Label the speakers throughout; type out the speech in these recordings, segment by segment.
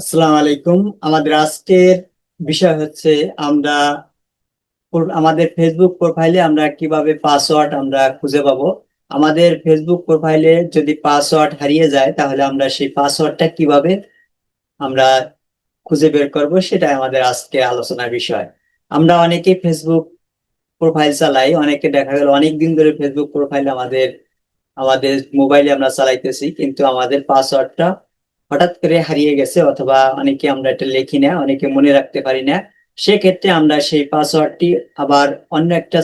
Speaker 1: আসসালামু আলাইকুম। আমাদের আজকের বিষয় হচ্ছে আমরা আমাদের ফেসবুক প্রোফাইলে আমরা কীভাবে পাসওয়ার্ড আমরা খুঁজে পাবো। আমাদের ফেসবুক প্রোফাইলে যদি পাসওয়ার্ড হারিয়ে যায়, তাহলে আমরা সেই পাসওয়ার্ডটা কীভাবে আমরা খুঁজে বের করব, সেটাই আমাদের আজকে আলোচনার বিষয়। আমরা অনেকেই ফেসবুক প্রোফাইল চালাই, অনেকে দেখা গেল অনেক দিন ধরে ফেসবুক প্রোফাইল আমাদের আমাদের মোবাইলে আমরা চালাইতেছি, কিন্তু আমাদের পাসওয়ার্ডটা হঠাৎ করে হারিয়ে গেছে অথবা অনেকে আমরা এটা লিখি না, অনেকে মনে রাখতে পারি না। সেক্ষেত্রে আমরা সেই পাসওয়ার্ডটি আবার অন্য একটা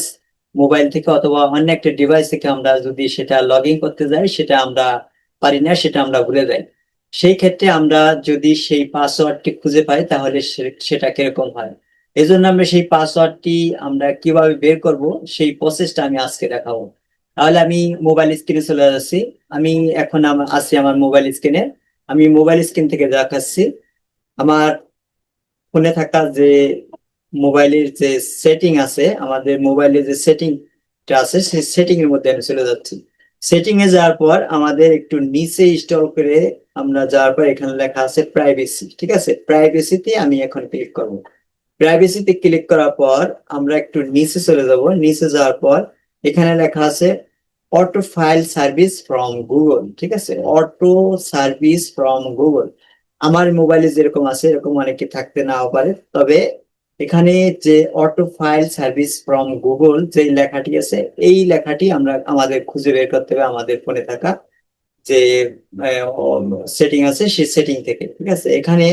Speaker 1: মোবাইল থেকে অথবা অন্য একটা ডিভাইস থেকে আমরা যদি সেটা লগ করতে যাই, সেটা আমরা পারি না, সেটা আমরা ভুলে যাই। সেই ক্ষেত্রে আমরা যদি সেই পাসওয়ার্ডটি খুঁজে পাই, তাহলে সেটা কীরকম হয়? এই জন্য আমরা সেই পাসওয়ার্ডটি আমরা কীভাবে বের করব, সেই প্রসেসটা আমি আজকে দেখাবো। তাহলে আমি মোবাইল স্ক্রিনে চলে যাচ্ছি। আমি এখন আমার আছি আমার মোবাইল স্ক্রিনে আমি মোবাইল স্ক্রিন থেকে দেখাচ্ছি আমার ফোনে থাকা যে মোবাইলের যে সেটিং আছে, আমাদের মোবাইলের যে সেটিংটা আছে, সেই সেটিং এর মধ্যে আমি চলে যাচ্ছি। সেটিং এ যাওয়ার পর আমাদের একটু নিচে ইনস্টল করে আমরা যাওয়ার পর এখানে লেখা আছে প্রাইভেসি ঠিক আছে? প্রাইভেসিতে আমি এখন ক্লিক করব। প্রাইভেসিতে ক্লিক করার পর আমরা একটু নিচে চলে যাব। নিচে যাওয়ার পর এখানে লেখা আছে autofill service from Google ঠিক আছে? অটো সার্ভিস ফ্রম গুগল আমার মোবাইলে যেরকম আছে, এরকম অনেকে থাকতে নাও পারে। তবে এখানে যে autofill service from Google যে লেখাটি আছে, এই লেখাটি আমরা আমাদের খুঁজে বের করতে হবে আমাদের ফোনে থাকা যে সেটিং আছে সেই সেটিং থেকে, ঠিক আছে? এখানে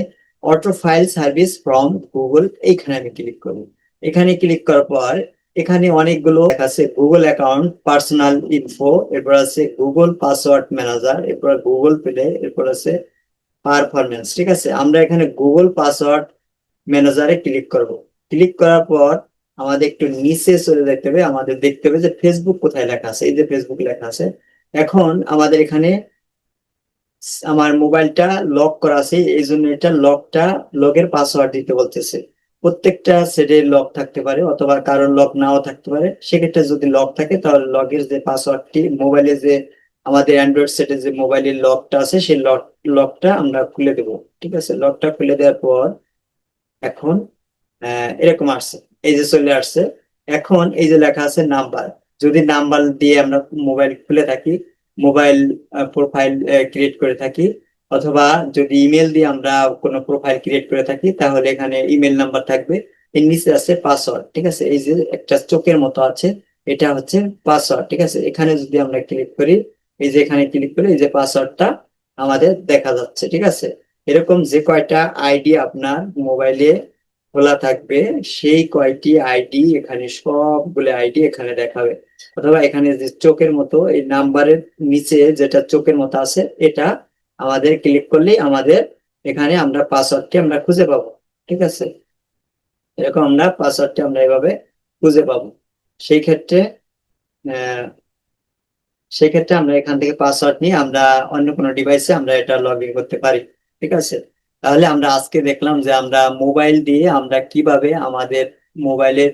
Speaker 1: autofill service from Google এইখানে আমি ক্লিক করব। এখানে ক্লিক করার পর এখানে অনেকগুলো আছে গুগল অ্যাকাউন্ট পার্সোনাল ইনফো এরপর আছে গুগল পাসওয়ার্ড ম্যানেজার এরপর গুগল প্লে এরপর আছে পারফরমেন্স ঠিক আছে? আমরা এখানে গুগল পাসওয়ার্ড ম্যানেজারে ক্লিক করব। ক্লিক করার পর আমাদের একটু নিচে চলে যেতে হবে, আমাদের দেখতে হবে যে ফেসবুক কোথায় লেখা আছে, এই যে ফেসবুক লেখা আছে। এখন আমাদের এখানে আমার মোবাইলটা লক করা আছে, এই জন্য এটা লকটা লগের পাসওয়ার্ড দিতে বলতেছে। প্রত্যেকটা সেটে লক থাকতে পারে অথবা কারোর লক নাও থাকতে পারে। সেক্ষেত্রে যদি লক থাকে, তাহলে লগের যে পাসওয়ার্ডটি মোবাইলে যে আমাদের অ্যান্ড্রয়েড সেটে যে মোবাইলের লকটা আছে, সেই লক লকটা আমরা খুলে দেব। ঠিক আছে? লকটা খুলে দেওয়ার পর এখন এরকম আসছে। এই যে চলে আসছে। এখন এই যে লেখা আছে নাম্বার যদি নাম্বার দিয়ে আমরা মোবাইল খুলে থাকি মোবাইল প্রোফাইল ক্রিয়েট করে থাকি অথবা যদি ইমেল দিয়ে আমরা কোনো প্রোফাইল ক্রিয়েট করে থাকি, তাহলে এখানে ইমেল নাম্বার থাকবে। এর নিচে আছে পাসওয়ার্ড ঠিক আছে? এই যে একটা চোখের মতো আছে, এটা হচ্ছে পাসওয়ার্ড ঠিক আছে? এখানে যদি আমরা ক্লিক করি, এই যে এখানে ক্লিক করি, এই যে পাসওয়ার্ডটা আমাদের দেখা যাচ্ছে, ঠিক আছে? এরকম যে কয়টা আইডি আপনার মোবাইলে খোলা থাকবে, সেই কয়টি আইডি এখানে সবগুলো আইডি এখানে দেখাবে। অথবা এখানে যে চোখের মতো, এই নাম্বারের নিচে যেটা চোখের মতো আছে, এটা আমাদের ক্লিক করলেই আমাদের এখানে আমরা পাসওয়ার্ডটি আমরা খুঁজে পাবো, ঠিক আছে? এরকম আমরা পাসওয়ার্ডটি আমরা এভাবে খুঁজে পাবো। সেই ক্ষেত্রে সেই ক্ষেত্রে আমরা এখান থেকে পাসওয়ার্ড নিয়ে আমরা অন্য কোনো ডিভাইসে আমরা এটা লগ ইন করতে পারি, ঠিক আছে? তাহলে আমরা আজকে দেখলাম যে আমরা মোবাইল দিয়ে আমরা কীভাবে আমাদের মোবাইলের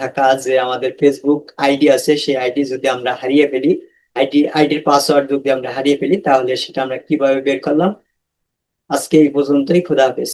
Speaker 1: থাকা যে আমাদের ফেসবুক আইডি আছে, সেই আইডি যদি আমরা হারিয়ে ফেলি আইডি আইডির পাসওয়ার্ড যদি আমরা হারিয়ে ফেলি, তাহলে সেটা আমরা কীভাবে বের করলাম? আজকে এই পর্যন্তই, খোদা হাফেজ।